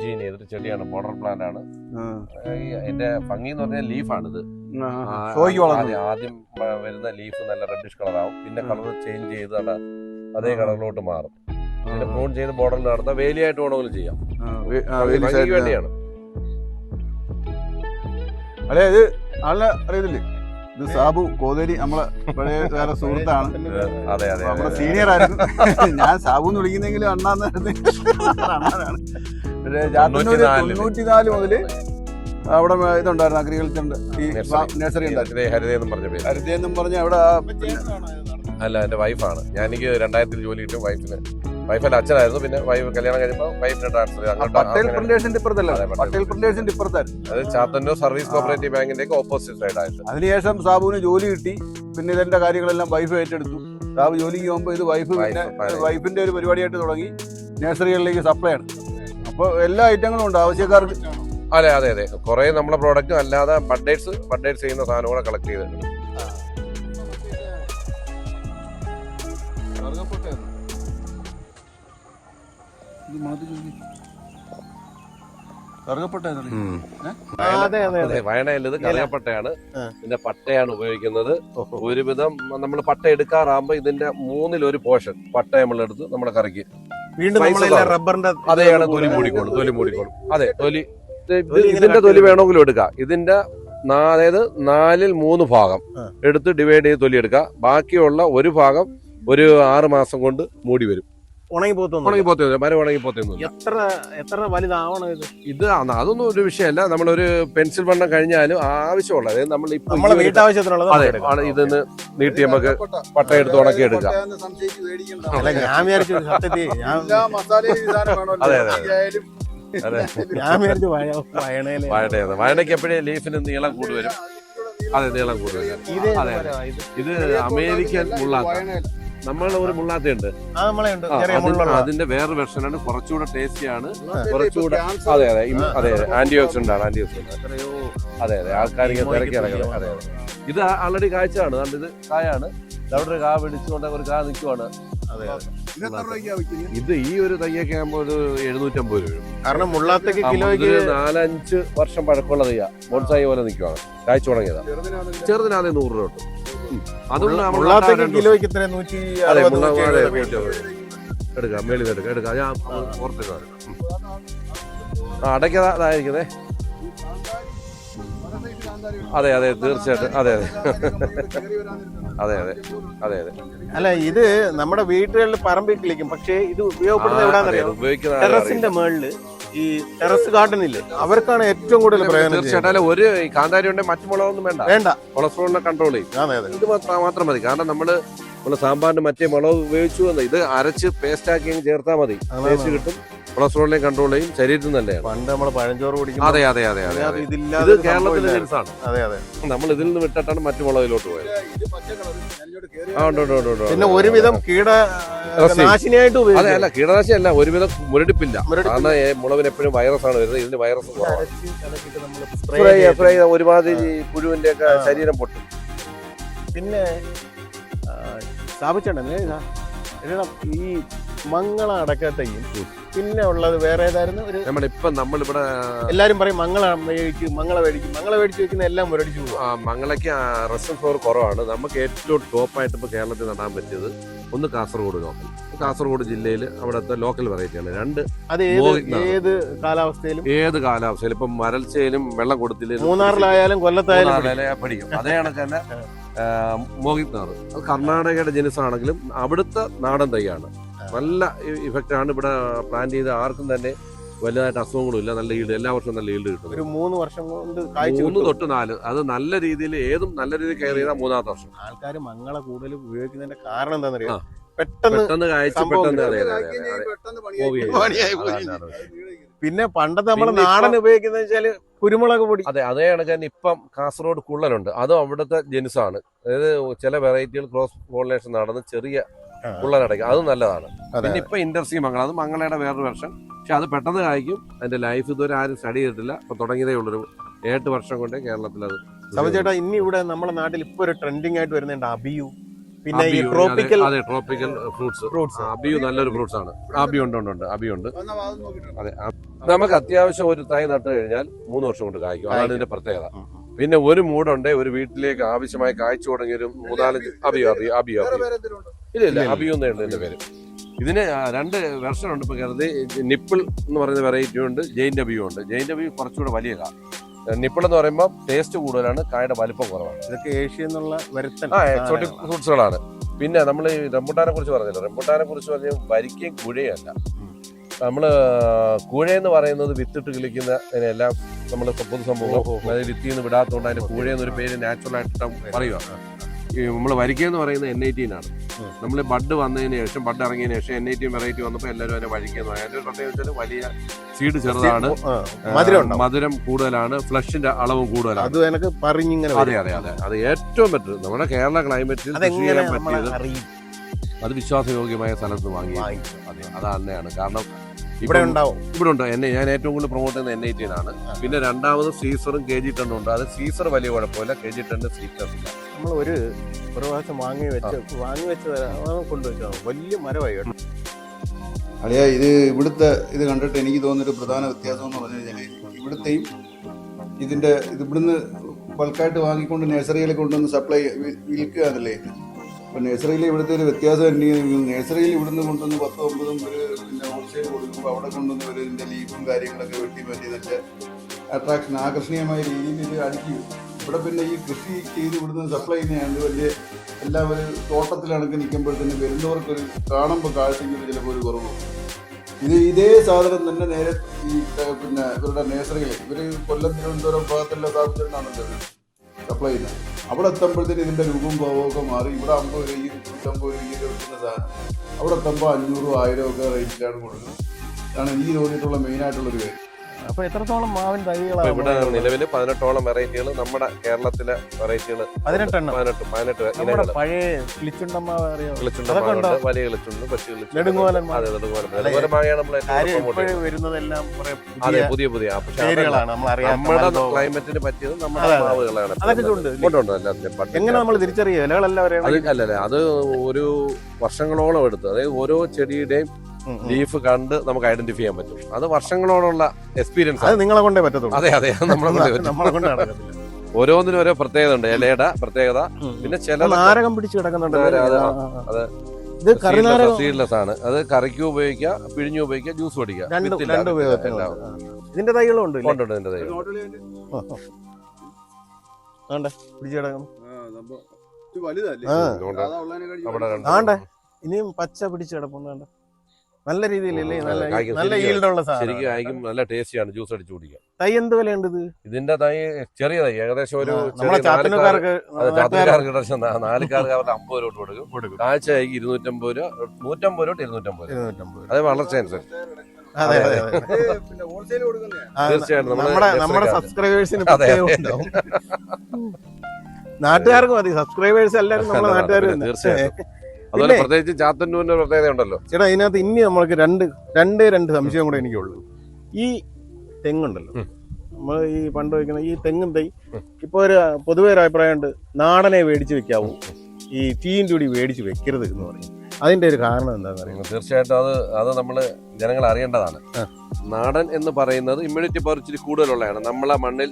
എഡ്ജീൻ ഏതൊരു ചെടിയാണ് border plant ആണ്. ഈ എന്റെ ഭംഗി എന്ന് പറഞ്ഞാൽ ലീഫാണ് ഇത് ആ, ആ, ആദ്യം- വരുന്ന ലീഫ് നല്ല റെഡിഷ് കളറാവും പിന്നെ കളർ ചേഞ്ച് ചെയ്ത് അത് അതേ കളറിലോട്ട് മാറും. പിന്നെ പ്രൂൺ ചെയ്ത് ബോർഡറിൽ നടത്താം വേലിയായിട്ട് വേണമെങ്കിലും ചെയ്യാം. ഭംഗിക്ക് വേണ്ടിയാണ്. അല്ലെ ഇത് ആളിനെ അറിയത്തില്ലേ? ഇത് സാബു കോതേരി നമ്മളെ പഴയ വേറെ സുഹൃത്താണ്. അതെ അതെ നമ്മുടെ സീനിയർ ആയിരുന്നു. ഞാൻ സാബു എന്ന് വിളിക്കുന്നെങ്കിലും അണ്ണാന്ന് അണ്ണാനാണ്. തൊണ്ണൂറ്റിനാല് മുതൽ അവിടെ ഇതുണ്ടായിരുന്നു അഗ്രികൾച്ചറിന്റെ ഈ. നഴ്സറി ഉണ്ടായിരുന്നു. ഹരിതേ എന്നും എന്ന് പറഞ്ഞ പേര്. ഹരിതയെന്നും പറഞ്ഞ അവിടെ അല്ല എന്റെ വൈഫാണ് ഞാൻ എനിക്ക് രണ്ടായിരത്തിൽ ജോലി കിട്ടും വൈഫിന് വൈഫിന്റെ അച്ഛനായിരുന്നു. പിന്നെ വൈഫ് കല്യാണം കഴിഞ്ഞപ്പോൾ വൈഫിനെ ട്രാൻസ്ഫർ അങ്ങോട്ട് പട്ടേൽ പ്രിന്റേഴ്സിന്റെ ഇപ്പുറത്തല്ല? പട്ടേൽ പ്രിന്റേഴ്സിന്റെ ഇപ്പുറത്തായിരുന്നു. അത് ചാത്തന്നൂർ സർവീസ് കോപ്പറേറ്റീവ് ബാങ്കിന്റെ ഓപ്പോസിറ്റ് സൈഡ് ആയിരുന്നു അതിനുശേഷം സാബുവിന് ജോലി കിട്ടി. പിന്നെ ഇതിന്റെ കാര്യങ്ങളെല്ലാം വൈഫ് ഏറ്റെടുത്തു. സാബു ജോലിക്ക് പോകുമ്പോൾ ഇത് വൈഫ് പിന്നെ വൈഫിന്റെ ഒരു പരിപാടിയായിട്ട് തുടങ്ങി. നഴ്സറികളിലേക്ക് സപ്ലൈ ആണ്. അപ്പോൾ എല്ലാ ഐറ്റങ്ങളും ഉണ്ട്. ആവശ്യക്കാർക്ക് അതെ അതെ അതെ. കുറെ നമ്മുടെ പ്രോഡക്റ്റ് അല്ലാതെ ബഡ്ഡേറ്റ്സ് ബഡ്ഡേറ്റ്സ് ചെയ്യുന്ന സാധനങ്ങളെ കളക്ട് ചെയ്തിട്ടുണ്ട്. വയണയല്ലത് അതെ അതെ വയണയിൽ ഇത് കറിയപ്പട്ടയാണ്. ഇതിന്റെ പട്ടയാണ് ഉപയോഗിക്കുന്നത്. ഒരുവിധം നമ്മൾ പട്ട എടുക്കാറാകുമ്പോ ഇതിന്റെ മൂന്നിലൊരു പോർഷൻ പട്ട നമ്മളെടുത്ത് നമ്മുടെ കറിക്ക് വീണ്ടും നമ്മളെല്ലാം. റബ്ബറിന്റെ അതെയാണ് തൊലി മൂടിക്കോളും തൊലി മൂടിക്കോളും. അതെ തൊലി. ഇതിന്റെ തൊലി വേണമെങ്കിലും എടുക്കാം. ഇതിന്റെ നാ- അതായത് നാലിൽ മൂന്ന് ഭാഗം എടുത്ത് ഡിവൈഡ് ചെയ്ത് തൊലി എടുക്കുക. ബാക്കിയുള്ള ഒരു ഭാഗം ഒരു ആറ് മാസം കൊണ്ട് മൂടി വരും. ഉണങ്ങി പോത്തൊന്നും ഉണങ്ങി പോത്തേ മരം ഉണങ്ങി എത്ര എത്ര വലുതാവണം ഇത്? ഇത് അതൊന്നും ഒരു വിഷയമല്ല. നമ്മളൊരു പെൻസിൽ വണ്ണം കഴിഞ്ഞാലും ആവശ്യമുള്ള അതായത് നമ്മൾ ഇപ്പൊ നമ്മളെ ഈ ഒരു- വീട്ടാവശ്യത്തിനുള്ളത് അതെ നമുക്ക് ആണ് ഇതിന്ന് നീട്ടി നമുക്ക് പട്ട എടുത്ത് ഉണക്കി എടുക്കാം. അല്ല ഞാൻ വിചാരിച്ചു സത്യത്തിൽ ഞാൻ അതെ, അതെ, അതെ. ഞാൻ വിചാരിച്ചു വയ- വയണയിലെ വാഴയുടെ വാഴയ്ക്ക് എപ്പോഴും ലീഫിന് നീളം കൂടുവരും അതെ നീളം കൂടുവരും ഇത് അതെ, അതെ. ഇത്? ഇത് അമേരിക്കൻ മുള്ളാത്ത നമ്മളെ ഒരു മുള്ളാത്തയുണ്ട്. ആ നമ്മളെ ഉണ്ട് ചെറിയ അതിന്റെ- വേറെ വേറെ വെർഷനാണ് കുറച്ചുകൂടെ ടേസ്റ്റി ആണ് കുറച്ചുകൂടെ അതെ അതെ. അതെ അതെ. ആന്റി ഓക്സിഡന്റ് ആണ് ആന്റി ഓക്സിഡന്റ് അതെ അതെ. ആൾക്കാർ തിരക്കി ഇറങ്ങുന്നത് അതെ അതെ. ഇത് ആൾറെഡി കാഴ്ചയാണ് കണ്ട് ഇത് കായാണ്. അവിടെ ഒരു കാ പിടിച്ചുകൊണ്ട് ഒരു കാ നിൽക്കുവാണ് അതെ അതെ. ഇത് ഈ ഒരു തയ്യൊക്കെ ആകുമ്പോൾ ഒരു എഴുന്നൂറ്റമ്പത് രൂപ കാരണം മുള്ളാത്തേക്ക് കിലോയ്ക്ക് നാലഞ്ച് വർഷം പഴക്കമുള്ള തയ്യ. ബോൺസായി പോലെ നിൽക്കുവാണ് കാഴ്ച തുടങ്ങിയതാണ് ചെറുതിനാതെ നൂറ് രൂപ കിട്ടും. ഉം. അതുകൊണ്ട് നമ്മൾ മുള്ളാത്തക്ക് കിലോയ്ക്ക് ഇത്ര നൂറ്റി അതെ, അതെ, എഴുപത് നൂറ്റി എടുക്കാം മേളിൽ നിന്ന് എടുക്കാം എടുക്കാം. ഞാൻ പുറത്തേക്ക് ആ അടയ്ക്കതാ അതെ അതെ തീർച്ചയായിട്ടും. അതെ അതെ. അതെ അതെ അതെ അതെ. അല്ല ഇത് നമ്മുടെ വീട്ടുകളിൽ പറമ്പിൽ കിളിക്കും പക്ഷേ ഇത് ഉപയോഗപ്പെടുന്നത് എവിടെയാണെന്നറിയാം ടെറസിന്റെ മുകളിൽ ഈ ടെറസ് ഗാർഡൻ ഇല്ലേ അവർക്കാണ് ഏറ്റവും കൂടുതൽ. പ്രയോജനം തീർച്ചയായിട്ടും. ഒരു കാന്താരി ഉണ്ടെങ്കിൽ മറ്റു മുളകൊന്നും വേണ്ട. വേണ്ട. കൊളസ്ട്രോളിനെ കൺട്രോൾ ചെയ്യും. അതെ അതെ. ഇത് മാത്രം മാത്രം മതി. കാരണം നമ്മൾ നമ്മൾ സാമ്പാറിന് മറ്റേ മുളക് ഉപയോഗിച്ചു എന്ന് ഇത് അരച്ച് പേസ്റ്റ് ആക്കി ചേർത്താൽ മതി. പേസ്റ്റ് ടേസ്റ്റ് കിട്ടും. കൊളസ്ട്രോളിനെ കൺട്രോൾ ചെയ്യും. ശരീരത്തിന് നല്ലതാണ്. പണ്ട് നമ്മൾ പഴഞ്ചോറ് കുടിക്കും അതെ അതെ അതെ അതെ ഇത് കേരളത്തിലെ ജിൻസ് അതെ അതെ. നമ്മൾ ഇതിൽ നിന്ന് വിട്ടിട്ടാണ് മറ്റു മുളകിലോട്ട് പോയത്. പിന്നെ ഒരുവിധം കീട. നാശിനിയായിട്ട് അതെ അല്ല കീടനാശിനി അല്ല ഒരുവിധം മുരടിപ്പില്ല. കാരണം മുളവിന് എപ്പോഴും വൈറസ് ആണ് വരുന്നത്. ഇതിന് വൈറസ് സ്പ്രേ സ്പ്രേ ഒരുമാതിരി പുഴുവിന്റെ ഒക്കെ. ശരീരം പൊട്ടും. പിന്നെ സ്ഥാപിച്ചേണ്ടേ ഈ മംഗള അടക്കത്തെയും. പിന്നെ ഉള്ളത് വേറെ ഏതായിരുന്നു? ഒരു നമ്മളിപ്പം നമ്മളിവിടെ എല്ലാരും പറയും മംഗള മേടിച്ച് മംഗള മേടിക്കും മംഗള മേടിച്ച് വെക്കുന്ന എല്ലാം മുരടിച്ചു പോകും ആ, മംഗളയ്ക്ക് റെസ്റ്റ് ഫ്ലോർ കുറവാണ്. നമുക്ക് ഏറ്റവും ടോപ്പായിട്ട് ഇപ്പോൾ കേരളത്തിൽ നടാൻ പറ്റിയത് ഒന്ന് കാസർഗോഡ് ലോക്കൽ. കാസർഗോഡ് ജില്ലയിൽ അവിടുത്തെ ലോക്കൽ വെറൈറ്റിയാണ്. രണ്ട് അത് ഏത് ഏത് കാലാവസ്ഥയിലും? ഏത് കാലാവസ്ഥയിലും? ഇപ്പം മരൽച്ചയിലും വെള്ളം കൊടുത്തില്ലേലും മൂന്നാറിലായാലും കൊല്ലത്തായാലും പിടിക്കും. മൂന്നാറിലെ പഠിക്കും അതേ കണക്ക് തന്നെ മോഹിത് നാറ് അത് കർണാടകയുടെ ജനുസാണെങ്കിലും അവിടുത്തെ നാടൻ തൈയാണ്. നല്ല ഇഫക്റ്റാണ് ആണ് ഇവിടെ പ്ലാൻ ചെയ്ത് ആർക്കും തന്നെ വലുതായിട്ട് അസുഖങ്ങളും ഇല്ല. നല്ല ഈൽഡ് എല്ലാ വർഷവും നല്ല ഈൽഡ് കിട്ടും. ഒരു മൂന്ന് വർഷം കൊണ്ട് ഒന്ന് മൂന്ന് തൊട്ട് നാല്. അത് നല്ല രീതിയിൽ ഏതും നല്ല രീതിയിൽ കെയർ ചെയ്താൽ മൂന്നാമത്തെ വർഷം. ആൾക്കാർ മംഗള കൂടുതൽ ഉപയോഗിക്കുന്നതിന്റെ കാരണം എന്താണെന്നറിയോ? പെട്ടെന്ന് പെട്ടെന്ന്. പിന്നെ പണ്ടത്തെ നമ്മൾ നാടൻ ഉപയോഗിക്കുന്ന വെച്ചാൽ കുരുമുളക് പൊടി. അതെ അതേ കണക്ക് തന്നെ ഇപ്പം കാസർഗോഡ് കുള്ളനുണ്ട് അതും അവിടുത്തെ ജനുസാണ്. അതായത് ചില വെറൈറ്റികൾ ക്രോസ് പോളിനേഷൻ നടന്ന് ചെറിയ ആ. അത് നല്ലതാണ്. പിന്നെ ഇപ്പൊ ഇൻഡസ്ട്രി മംഗള അത് മംഗളയുടെ വേറൊരു വെർഷൻ പക്ഷെ അത് പെട്ടെന്ന് കായ്ക്കും. അതിന്റെ ലൈഫ് ഇതുവരെ ആരും സ്റ്റഡി ചെയ്തിട്ടില്ല. ഇപ്പൊ തുടങ്ങിയതേ ഉള്ളൊരു ഏട്ട് വർഷം കൊണ്ട് കേരളത്തിൽ അത് ചേട്ടാ ഇനി ഇവിടെ നമ്മുടെ നാട്ടിൽ ഇപ്പൊ ഒരു ട്രെൻഡിങ് ആയിട്ട് വരുന്നുണ്ട് അബിയു പിന്നെ ഈ ട്രോപ്പിക്കൽ അതെ ട്രോപ്പിക്കൽ ഫ്രൂട്ട്സ് ഫ്രൂട്ട്സ് അബിയു നല്ലൊരു ഫ്രൂട്ട്സ് ആണ്. അബിയു ഉണ്ട് ഉണ്ട് ഉണ്ട്. അബിയു ഉണ്ട്. അതെ നമുക്ക് അത്യാവശ്യം ഒരു തൈ നട്ട് കഴിഞ്ഞാൽ മൂന്ന് വർഷം കൊണ്ട് കായ്ക്കും. അതാണ് ഇതിന്റെ പ്രത്യേകത. പിന്നെ ഒരു മൂടുണ്ട് ഒരു വീട്ടിലേക്ക് ആവശ്യമായി കായ്ച്ചു തുടങ്ങിയ ഒരു മൂന്നാലഞ്ച് അബിയോ അബിയോ അബിയോ ഇല്ല ഇല്ല അബിയോ എന്നാണ് ഇതിന്റെ പേര് ഇതിന് രണ്ട് വെർഷൻ ഉണ്ട് ഇപ്പൊ കരുതി. നിപ്പിൾ എന്ന് പറയുന്ന വെറൈറ്റി ഉണ്ട് ജെയിന്റ് അബിയോ ഉണ്ട്. ജെയിന്റ് അബിയോ കുറച്ചുകൂടെ വലിയ കാ നിപ്പിൾ എന്ന് പറയുമ്പോൾ ടേസ്റ്റ് കൂടുതലാണ് കായുടെ വലിപ്പം കുറവാണ്. ഇതൊക്കെ ഏഷ്യ എന്നുള്ള വരുത്തൽ ആ എക്സോട്ടിക് ഫ്രൂട്ട്സുകളാണ്. പിന്നെ നമ്മൾ ഈ റംബുട്ടാനെ കുറിച്ച് പറഞ്ഞില്ല. റംബുട്ടാനെ കുറിച്ച് പറഞ്ഞാൽ വരിക്കയും കുഴയല്ല നമ്മൾ കൂഴയെന്ന് പറയുന്നത് വിത്തിട്ട് കിളിക്കുന്ന എല്ലാം നമ്മൾ പൊതു സംഭവം അതായത് വിത്തിൽ നിന്ന് വിടാത്തതുകൊണ്ട് അതിന്റെ കുഴയെന്നൊരു പേര് നാച്ചുറൽ ആയിട്ട് പറയുക. നമ്മൾ വരിക്കയെന്ന് പറയുന്നത് എൻ ഐ ആണ്. നമ്മൾ ബഡ് വന്നതിന് ശേഷം ബഡ് ഇറങ്ങിയതിന് ശേഷം എൻ ഐ ടി വെറൈറ്റി വന്നപ്പോൾ എല്ലാവരും അതിനെ വഴിക്കുന്നു അതിന്റെ പ്രത്യേകത വെച്ചാൽ വലിയ സീഡ് ചെറുതാണ്. മധുരം കൂടുതലാണ് ഫ്ലഷിന്റെ അളവും കൂടുതലാണ്. അത് എനിക്ക് പറഞ്ഞിങ്ങനെ അതെ അതെ അതെ. അത് ഏറ്റവും ബെറ്റർ നമ്മുടെ കേരള ക്ലൈമറ്റിൽ കൃഷി ചെയ്യാൻ പറ്റിയത് അത് വിശ്വാസയോഗ്യമായ സ്ഥലത്ത് വാങ്ങി. അതെ അത് തന്നെയാണ് കാരണം ഇവിടെ ഉണ്ടാവും. ഇവിടെ ഉണ്ട്. എന്നെ ഞാൻ ഏറ്റവും കൂടുതൽ പ്രൊമോട്ട് ചെയ്യുന്നത് എൻ ഐ ആണ് പിന്നെ രണ്ടാമത് സീസറും കെ ജി ടെണ്ണും ഉണ്ട്. അത് സീസർ വലിയ കുഴപ്പമില്ല. കെ ജി ടെണ്ണ് സീറ്റർ ഇല്ല നമ്മൾ ഒരു ഒരു പ്രാവശ്യം വാങ്ങി വെച്ച് വാങ്ങി വെച്ചത് കൊണ്ടുവച്ചതാണ് വലിയ മരമായി കേട്ടോ. അളിയ ഇത് ഇവിടുത്തെ ഇത് കണ്ടിട്ട് എനിക്ക് തോന്നുന്നൊരു പ്രധാന വ്യത്യാസം എന്ന് പറഞ്ഞു കഴിഞ്ഞാൽ ഇവിടുത്തെയും ഇതിന്റെ ഇത് ഇവിടുന്ന് ബൾക്കായിട്ട് വാങ്ങിക്കൊണ്ട് നഴ്സറിയിൽ കൊണ്ടുവന്ന് സപ്ലൈ വിൽക്കുക എന്നല്ലേ അപ്പൊ നഴ്സറിയിൽ ഇവിടുത്തെ ഒരു വ്യത്യാസം എനിക്ക് നഴ്സറിയിൽ ഇവിടുന്ന് കൊണ്ടുവന്ന് പത്തോ ഒമ്പതും ഒരു പിന്നെ ഹോൾസെയിൽ കൊടുക്കുമ്പോൾ അവിടെ കൊണ്ടുവന്ന് ഒരു ഇതിന്റെ ലീഫും കാര്യങ്ങളൊക്കെ വെട്ടി മാറ്റി ഇതിന്റെ അട്രാക്ഷൻ ആകർഷണീയമായ രീതിയിൽ ഇത് അടിക്കും ഇവിടെ പിന്നെ ഈ കൃഷി ചെയ്ത് ഇവിടുന്ന് സപ്ലൈ ചെയ്യുന്നതാണ് വലിയ എല്ലാവരും തോട്ടത്തിലണക്ക് നിൽക്കുമ്പോഴത്തേന് വരുന്നവർക്കൊരു കാണുമ്പോൾ കാഴ്ചയ്ക്ക് ചിലപ്പോൾ ഒരു കുറവ്. ഇത് ഇതേ സാധനം തന്നെ നേരെ ഈ പിന്നെ ഇവരുടെ നേസറികൾ ഇവർ കൊല്ലം തിരുവനന്തപുരം ഭാഗത്തുള്ള സ്ഥാപിച്ചിട്ടാണല്ലോ സപ്ലൈ ചെയ്യുന്നത്. അവിടെ എത്തുമ്പോഴത്തേന് ഇതിന്റെ രൂപം ഭാവമൊക്കെ മാറി. ഇവിടെ അമ്പത് രൂപ ഈ നൂറ്റമ്പത് രൂപ ഈ വെക്കുന്ന സാധനം. അവിടെ എത്തുമ്പോൾ അഞ്ഞൂറും ആയിരം ഒക്കെ റേറ്റിലാണ് കൊടുക്കുന്നത്. അതാണ് എനിക്ക് തോന്നിയിട്ടുള്ള മെയിനായിട്ടുള്ളൊരു കാര്യം. അപ്പൊ എത്രത്തോളം മാവിൻ തൈകളാണ് ഇവിടെ നിലവിൽ പതിനെട്ടോളം വെറൈറ്റികൾ നമ്മുടെ കേരളത്തിലെ വെറൈറ്റികൾ പതിനെട്ടെണ്ണം? പതിനെട്ട് പതിനെട്ട് നമ്മുടെ പഴയ കിളിച്ചുണ്ടമാവ് അറിയോ? വലിയ കിളിച്ചുണ്ട് നെടുങ്ങോലൻ. അതെ നെടുങ്ങോലൻ മാവ്. നെടുങ്ങോലൻ മാവയാണ് നമ്മൾ. വരുന്നതെല്ലാം അതെ പുതിയ പുതിയ നമ്മുടെ. ക്ലൈമറ്റിന് പറ്റിയത് നമ്മുടെ. മാവുകളാണ്. എങ്ങനെ നമ്മൾ തിരിച്ചറിയുക ഇലകളെല്ലാം അല്ല അല്ല അല്ലല്ലേ അത് ഒരു വർഷങ്ങളോളം എടുത്ത്. അതായത് ഓരോ ചെടിയുടെയും. ലീഫ് കണ്ട് നമുക്ക് ഐഡന്റിഫൈ ചെയ്യാൻ പറ്റും. അത് വർഷങ്ങളോടുള്ള എക്സ്പീരിയൻസ് അത് നിങ്ങളെ കൊണ്ടേ പറ്റത്തുള്ളൂ. അതെ അതെ നമ്മളെ കൊണ്ടേ പറ്റും. നമ്മളെ കൊണ്ട് നടക്കത്തില്ല. ഓരോന്നിനും ഓരോ പ്രത്യേകത ഉണ്ട്. ഇലയുടെ പ്രത്യേകത പിന്നെ ചില നാരകം പിടിച്ച് കിടക്കുന്നുണ്ട്. അത്. ഇത് സീഡ്ലെസ് ആണ്. അത് കറിക്ക് ഉപയോഗിക്കുക പിഴിഞ്ഞു ഉപയോഗിക്കാം ജ്യൂസ് പഠിക്കാം. ഇതിന്റെ തൈകളും ഉണ്ട്? ഉണ്ട്, ഇതിന്റെ പിടിച്ച് അവിടെ. ഇനിയും പച്ച പിടിച്ച് കിടപ്പുണ്ട് നല്ല രീതിയിലല്ലേ? നല്ല. നല്ല ശരിക്കും- ഈൽഡുള്ള ശരിക്കും ആയിരിക്കും നല്ല ടേസ്റ്റിയാണ് ജ്യൂസ് അടിച്ചു കുടിക്കാം. തൈ എന്ത് വിലയുണ്ട് ഇത്? ഇതിന്റെ തൈ ചെറിയ തൈ ഏകദേശം ഒരു ചാത്തനുകാർക്ക് അതെ ചാത്തക്കാർക്ക് നാല് കാർക്ക് അവർക്ക് അമ്പത് രൂപ കൊടുക്കും. കാഴ്ച ആയിരിക്കും ഇരുന്നൂറ്റമ്പത് രൂപ നൂറ്റമ്പത് രൂപ. ഇരുന്നൂറ്റമ്പത് രൂപ. അത് വളർച്ച അനുസരിച്ച്. തീർച്ചയായിട്ടും നമ്മുടെ. സബ്സ്ക്രൈബേഴ്സിന് നാട്ടുകാർക്ക് മതി സബ്സ്ക്രൈബേഴ്സ് എല്ലാവരും നമ്മുടെ നാട്ടുകാർ തീർച്ചയായിട്ടും. അതുപോലെ പ്രത്യേകിച്ച് ചാത്തന്നൂരിന്റെ പ്രത്യേകത ഉണ്ടല്ലോ ചേട്ടാ ഇതിനകത്ത് ഇനി നമ്മൾക്ക് രണ്ട് രണ്ടേ രണ്ട് സംശയം കൂടെ എനിക്കുള്ളൂ. ഈ തെങ്ങുണ്ടല്ലോ. നമ്മൾ ഈ പണ്ട് വയ്ക്കുന്ന ഈ തെങ്ങും തൈ ഇപ്പൊ ഒരു പൊതുവേ ഒരു അഭിപ്രായം ഉണ്ട് നാടനെ മേടിച്ച് വെക്കാവൂ. ഈ തീയും കൂടി മേടിച്ച് വെക്കരുത് എന്ന് പറയും. അതിന്റെ ഒരു കാരണം എന്താണെന്ന് അറിയാം തീർച്ചയായിട്ടും അത് അത് നമ്മൾ ജനങ്ങൾ അറിയേണ്ടതാണ്. നാടൻ എന്ന് പറയുന്നത് ഇമ്മ്യൂണിറ്റി പവർ ഇച്ചിരി കൂടുതലുള്ളതാണ്. നമ്മളെ മണ്ണിൽ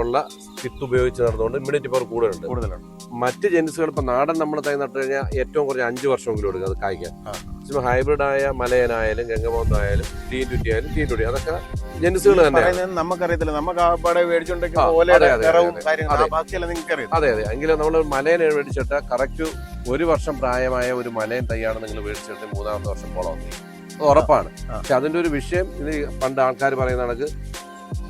ഉള്ള വിത്ത് ഉപയോഗിച്ച് നടന്നുകൊണ്ട് ഇമ്മ്യൂണിറ്റി പവർ കൂടുതലുണ്ട്. കൂടുതലാണ്. മറ്റ് ജനുസുകൾ ഇപ്പൊ നാടൻ നമ്മൾ തൈ നട്ട് കഴിഞ്ഞാൽ ഏറ്റവും കുറഞ്ഞ അഞ്ച് വർഷമെങ്കിലും എടുക്കും അത് കായ്ക്കാൻ. ഹൈബ്രിഡ് ആയ മലയനായാലും ഗംഗമോന്നായാലും ടീൻ ടുറ്റി ആയാലും ടീൻ ടുറ്റി അതൊക്കെ ജനുസുകൾ തന്നെ നമുക്കറിയത്തില്ല. നമുക്ക് അതെ, അതെ, എങ്കിലും നമ്മൾ മലയൻ മേടിച്ചിട്ട് കറക്റ്റ് ഒരു വർഷം പ്രായമായ ഒരു മലയൻ തൈയാണ് നിങ്ങൾ മേടിച്ചിട്ട് മൂന്നാമത്തെ വർഷം പോളം. അത് ഉറപ്പാണ്. പക്ഷെ അതിന്റെ ഒരു വിഷയം ഇത് പണ്ട് ആൾക്കാർ പറയുന്ന കണക്ക്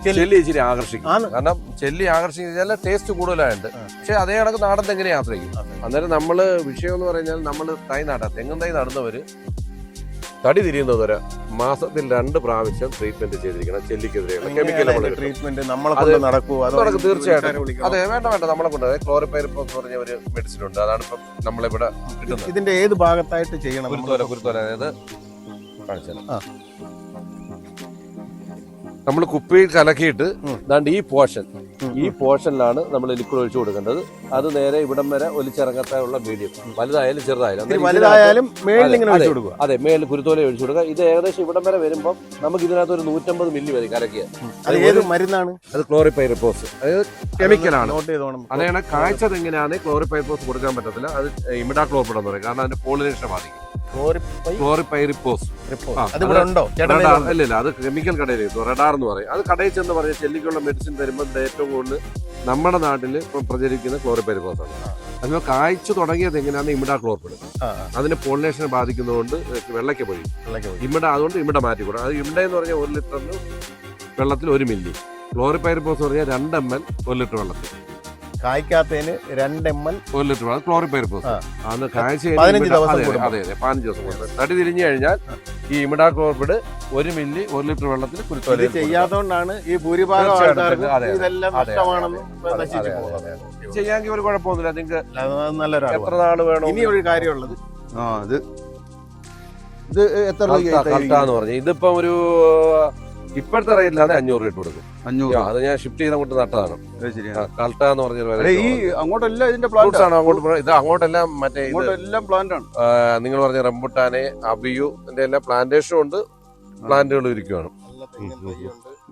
ചെല്ലി. ഇച്ചിരി ആകർഷിക്കും. കാരണം ചെല്ലി ആകർഷിക്കുന്ന ടേസ്റ്റ് കൂടുതലായുണ്ട്. പക്ഷെ അതേ കണക്ക് നാടൻ തെങ്ങിനെ ആശ്രയിക്കും. അന്നേരം നമ്മൾ വിഷയം എന്ന് പറഞ്ഞാൽ നമ്മൾ തൈ നാട്ട തെങ്ങും തൈ നടന്നവര് തടി തിരിയുന്നത് വരെ മാസത്തിൽ രണ്ട് പ്രാവശ്യം ട്രീറ്റ്മെന്റ് ചെയ്തിരിക്കണം ചെല്ലിക്കെതിരെയുള്ള കെമിക്കൽ ട്രീറ്റ്മെന്റ് നമ്മളെ നടക്കൂ? നടക്കും, തീർച്ചയായിട്ടും. അതെ വേണ്ട വേണ്ട. നമ്മളെ കൊണ്ട്. ക്ലോറിപ്പൈറിപ്പ് എന്ന് പറഞ്ഞ ഒരു മെഡിസിൻ ഉണ്ട്. അതാണ് ഇപ്പം നമ്മളിവിടെ കിട്ടുന്നത്. ഇതിന്റെ ഏത് ഭാഗത്തായിട്ട് ചെയ്യണം? കുരുത്തോല കുരുത്തോല അതായത് കാണിച്ചാൽ. നമ്മൾ കുപ്പിയിൽ കലക്കിയിട്ട്. ദാണ്ട് ഈ പോർഷൻ. ഈ പോർഷനിലാണ് നമ്മൾ ലിക്വിഡ് ഒഴിച്ചു കൊടുക്കേണ്ടത്. അത് നേരെ ഇവിടം വരെ ഒലിച്ചിറങ്ങത്താനുള്ള മീഡിയം വലുതായാലും ചെറുതായാലും. വലുതായാലും മേളിൽ അതെ, മേലിൽ കുരുത്തോല ഒഴിച്ചു കൊടുക്കുക. ഇത് ഏകദേശം ഇവിടം വരെ വരുമ്പോൾ നമുക്ക് ഇതിനകത്ത് ഒരു നൂറ്റമ്പത് മില്ലി വരെ കലക്കിയ അത് ഏത് മരുന്നാണ്? അത് ക്ലോറിപ്പൈറിപ്പോസ് അതായത് കെമിക്കലാണ് അതാണ് കാഴ്ച എങ്ങനെയാണ് ക്ലോറിപ്പൈറിപ്പോസ് കൊടുക്കാൻ പറ്റത്തില്ല. അത് ഇമിഡാ ക്ലോർപ്പിഡ് എന്ന് പറയും. കാരണം അതിന്റെ പോളിനേഷൻ ബാധിക്കും. ക്ലോറിപ്പൈറിപ്പോസ് അത് കെമിക്കൽ കടയിൽ കിട്ടും റഡാർ എന്ന് പറയും. അത് കടയിൽ ചെന്ന് പറഞ്ഞ ചെല്ലിക്കുള്ള മെഡിസിൻ തരുമ്പോൾ ഏറ്റവും കൂടുതൽ നമ്മുടെ നാട്ടിൽ ഇപ്പം പ്രചരിക്കുന്ന ക്ലോറിപ്പൈറിപ്പോസ് ആണ്. അതിന് കായ്ച്ചു തുടങ്ങിയത് എങ്ങനെയാണ് ഇമിഡാ ക്ലോർപ്പിഡ് അതിന് പോളിനേഷനെ ബാധിക്കുന്നതുകൊണ്ട് വെള്ളയ്ക്ക് പോയി. ഇമിഡ അതുകൊണ്ട് ഇമിഡ മാറ്റിക്കൂടാ. അത് ഇമിഡ എന്ന് പറഞ്ഞാൽ ഒരു ലിറ്ററിന് വെള്ളത്തിൽ ഒരു മില്ലി ക്ലോറിപ്പൈറിപ്പോസ് എന്ന് പറഞ്ഞാൽ രണ്ട് എം എൽ ഒരു ലിറ്റർ വെള്ളത്തിൽ. കായ്ക്കാത്തതിന് രണ്ട് എം എൽ. ഒരു ലിറ്റർ വെള്ളം ക്ലോറിപ്പൈറിപ്പോസ് ആ. അന്ന് കാഴ്ച പതിനഞ്ച് ദിവസം അതെ, കൂടുമ്പോൾ. അതെ അതെ പതിനഞ്ച് ദിവസം കൂടുമ്പോൾ. തടി തിരിഞ്ഞു കഴിഞ്ഞാൽ ഈ ഇമിഡാ ക്ലോർപ്പിഡ് ഒരു മില്ലി ഒരു ലിറ്റർ വെള്ളത്തിൽ ഇത് കുരുത്തോല ചെയ്യാത്തോണ്ടാണ് ഈ ഭൂരിഭാഗം തീർച്ചയായിട്ടും ആൾക്കാർക്ക് അതെ, അതെ. ഇതെല്ലാം അതെ, നഷ്ടമാണെന്ന് അതെ, നശിച്ചു അതെ, പോകുന്നത്. ചെയ്യാമെങ്കിൽ ഒരു കുഴപ്പമൊന്നുമില്ല. നിങ്ങൾക്ക് അത് നല്ലൊരു അറിവാണ്. എത്ര നാൾ വേണം? ഇനി ഒരു കാര്യമുള്ളത്. ആ ഇത്. ഇത് എത്ര കൾട്ട പറഞ്ഞു. ഇതിപ്പം ഒരു ഇപ്പോഴത്തെ റേറ്റിലാണ് അഞ്ഞൂറ് രൂപ ഇട്ട് കൊടുക്കും അഞ്ഞൂറ് അത് ഞാൻ ഷിഫ്റ്റ് ചെയ്ത് അങ്ങോട്ട് നട്ടതാണ്. കൾട്ട എന്ന് പറഞ്ഞ ഈ അങ്ങോട്ടല്ല ഇതിന്റെ പ്ലാന്റ് ആണ് അങ്ങോട്ട്. ഇത് അങ്ങോട്ടെല്ലാം മറ്റേ എല്ലാം പ്ലാന്റ് ആണ്. നിങ്ങൾ പറഞ്ഞ റംബുട്ടാനെ അബിയു എല്ലാം എല്ലാ പ്ലാന്റേഷനും ഉണ്ട്. പ്ലാന്റുകളും ഇരിക്കുവാണ്.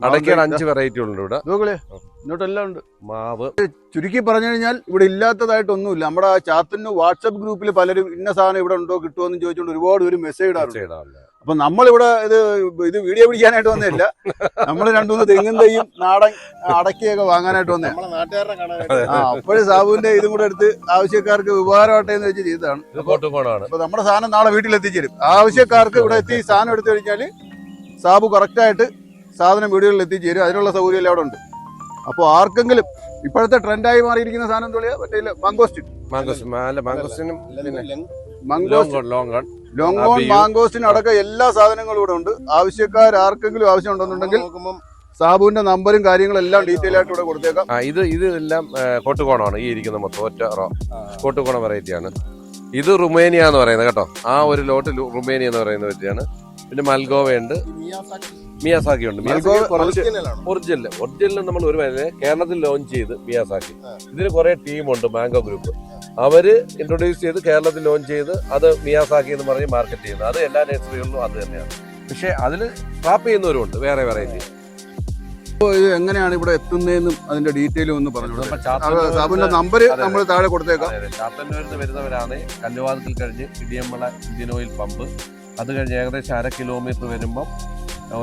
അടയ്ക്കാൻ അഞ്ച് വെറൈറ്റികളുണ്ട് ഇവിടെ. നോക്കളെ ഇങ്ങോട്ടെല്ലാം ഉണ്ട്. മാവ്. ചുരുക്കി പറഞ്ഞു കഴിഞ്ഞാൽ ഇവിടെ ഇല്ലാത്തതായിട്ടൊന്നുമില്ല നമ്മുടെ ആ ചാത്തിന് വാട്സപ്പ് ഗ്രൂപ്പിൽ പലരും ഇന്ന സാധനം ഇവിടെ ഉണ്ടോ കിട്ടുമോ എന്ന് ചോദിച്ചുകൊണ്ട് ഒരുപാട് പേര് മെസ്സേജ് ഇടാറുണ്ട്. അപ്പൊ നമ്മളിവിടെ ഇത് ഇത് വീഡിയോ പിടിക്കാനായിട്ട് വന്നില്ല നമ്മൾ രണ്ടുമൂന്ന് തെങ്ങും തൈയും നാടൻ അടക്കിയൊക്കെ വാങ്ങാനായിട്ട് വന്നേ ആ അപ്പോഴും സാബുവിന്റെ ഇതും കൂടെ എടുത്ത് ആവശ്യക്കാർക്ക് ഉപകാരമാട്ടെ എന്ന് വെച്ച് ചെയ്തതാണ്. അപ്പൊ നമ്മുടെ സാധനം നാളെ വീട്ടിൽ എത്തിച്ചേരും ആവശ്യക്കാർക്ക് ഇവിടെ എത്തി സാധനം എടുത്തു കഴിഞ്ഞാൽ സാബു കറക്റ്റായിട്ട് സാധനം വീടുകളിൽ എത്തിച്ചേരും അതിനുള്ള സൗകര്യം എല്ലാം അവിടെ ഉണ്ട്. അപ്പോൾ ആർക്കെങ്കിലും ഇപ്പോഴത്തെ ട്രെൻഡായി മാറിയിരിക്കുന്ന സാധനം തോളിയാ മറ്റേ മാങ്കോസ്റ്റിൻ മംഗോസ്റ്റിനും മാങ്കോസ്റ്റ് ലോങ് ലോങ്ങോൺ മാങ്കോസ്റ്റിന് അടക്കം എല്ലാ സാധനങ്ങളും ഇവിടെ ഉണ്ട്. ആവശ്യക്കാർ ആർക്കെങ്കിലും ആവശ്യം ഉണ്ടെന്നുണ്ടെങ്കിൽ സാബുവിന്റെ നമ്പറും കാര്യങ്ങളും എല്ലാം ഡീറ്റെയിൽ ആയിട്ട് ഇവിടെ കൊടുത്തേക്കാം. ആ ഇത് ഇത് എല്ലാം കോട്ടുകോണമാണ്. ഈ ഇരിക്കുന്ന മൊത്തം ഒറ്റ റോ കോട്ടുകോണ വെറൈറ്റി ആണ്. ഇത് റുമേനിയ എന്ന് പറയുന്നത് കേട്ടോ. ആ ഒരു ലോട്ട് റുമേനിയ എന്ന് പറയുന്ന വെച്ചാണ് പിന്നെ മൽഗോവ ഉണ്ട് മിയാസാക്കി ഉണ്ട് ഒറിജിനൽ ഒറിജിനൽ നമ്മൾ ഒരു കേരളത്തിൽ ലോഞ്ച് ചെയ്ത് മിയാസാക്കി. ഇതിന് കുറെ ടീമുണ്ട് മാംഗോ ഗ്രൂപ്പ് അവർ ഇൻട്രൊഡ്യൂസ് ചെയ്ത് കേരളത്തിൽ ലോഞ്ച് ചെയ്ത് അത് മിയാസാക്കി എന്ന് പറഞ്ഞ് മാർക്കറ്റ് ചെയ്യുന്നത് അത് എല്ലാ നഴ്സറികളിലും അത് തന്നെയാണ്. പക്ഷേ അതിൽ ട്രാപ്പ് ചെയ്യുന്നവരുണ്ട് വേറെ വെറൈറ്റി ഇത് എങ്ങനെയാണ് ഇവിടെ എത്തുന്നതെന്നും അതിന്റെ ഡീറ്റെയിലും ഒന്ന് പറഞ്ഞു. സാബുവിന്റെ നമ്പർ നമ്മൾ താഴെ കൊടുത്തേക്കാം. ചാത്തന്നൂരിൽ വരുന്നവരാണ് കല്ലുവാതിൽ കഴിഞ്ഞ് ഇടിയമ്മള ഇന്ത്യൻ ഓയിൽ പമ്പ്. അത് കഴിഞ്ഞ് ഏകദേശം അര കിലോമീറ്റർ വരുമ്പം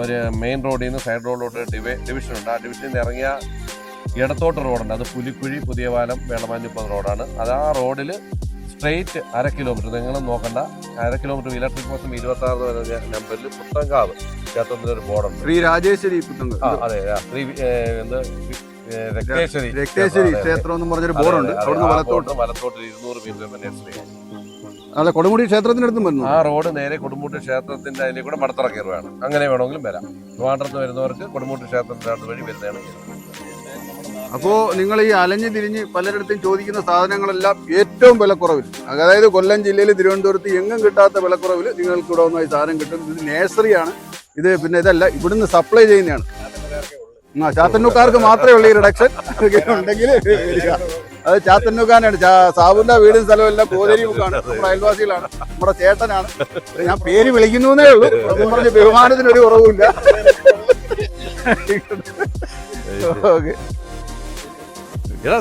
ഒരു മെയിൻ റോഡിൽ നിന്ന് സൈഡ് റോഡിലോട്ട് ഡിവൈ ഡിവിഷൻ ഉണ്ട്. ആ ഡിവിഷനിൽ നിന്ന് ഇറങ്ങിയ ഇടത്തോട്ട് റോഡുണ്ട്. അത് പുലിക്കുഴി പുതിയ പാലം വേളമാഞ്ഞിപ്പം റോഡാണ്. അത് ആ റോഡിൽ സ്ട്രെയിറ്റ് അര കിലോമീറ്റർ നിങ്ങൾ നോക്കണ്ട. അര കിലോമീറ്റർ ഇലക്ട്രിക് ബസ്സും ഇരുപത്തി ആറ് പറഞ്ഞ നമ്പറിൽ പുത്തങ്കാവ്. ചാത്തന്നൂർ ഒരു ബോർഡുണ്ട്. ശ്രീ രാജേശ്വരി പുത്തങ്ക അതെ ശ്രീ എന്ത് രക്തേശ്വരി. രക്തേശ്വരി. ക്ഷേത്രം എന്ന് പറഞ്ഞൊരു ബോർഡുണ്ട്. അവിടുന്ന് വലത്തോട്ട്. വലത്തോട്ട് ഇരുന്നൂറ് മീറ്റർ നഴ്സറി അല്ല കൊടുമുടി ക്ഷേത്രത്തിനടുത്തും വരുന്നു. ആ റോഡ് നേരെ കൊടുമുട്ടി ക്ഷേത്രത്തിന്റെ അതിലേക്ക് കൂടെ മടത്തറ കയറുകയാണ് അങ്ങനെ വേണമെങ്കിലും വരാം. ട്രിവാൻഡ്രത്ത് വരുന്നവർക്ക് കൊടുമുട്ടി ക്ഷേത്രത്തിന്റെ അടുത്ത് വഴി വരുന്നതാണ് അപ്പോ നിങ്ങൾ ഈ അലഞ്ഞു തിരിഞ്ഞ് പലരിടത്തും ചോദിക്കുന്ന സാധനങ്ങളെല്ലാം ഏറ്റവും വിലക്കുറവിൽ. അതായത് കൊല്ലം ജില്ലയിൽ തിരുവനന്തപുരത്ത് എങ്ങും കിട്ടാത്ത വിലക്കുറവിൽ നിങ്ങൾക്ക് ഇവിടെ ഒന്നായി സാധനം കിട്ടും. ഇത് നേഴ്സറിയാണ് ഇത് പിന്നെ ഇതല്ല ഇവിടുന്ന് സപ്ലൈ ചെയ്യുന്നതാണ്. ആ ചാത്തന്നൂക്കാർക്ക് മാത്രമേ ഉള്ളൂ ഈ റിഡക്ഷൻ ഉണ്ടെങ്കിൽ അത് ചാത്തന്നൂക്കാനാണ് സാബുന്റെ വീടും സ്ഥലവും എല്ലാം കോതരി മുക്കാണ്. നമ്മുടെ അയൽവാസികളാണ്. നമ്മുടെ ചേട്ടനാണ്. ഞാൻ പേര് വിളിക്കുന്നു എന്നേ ഉള്ളൂ. പറഞ്ഞ പറഞ്ഞ് ബഹുമാനത്തിന് ഒരു കുറവുമില്ല. Okay Yeah,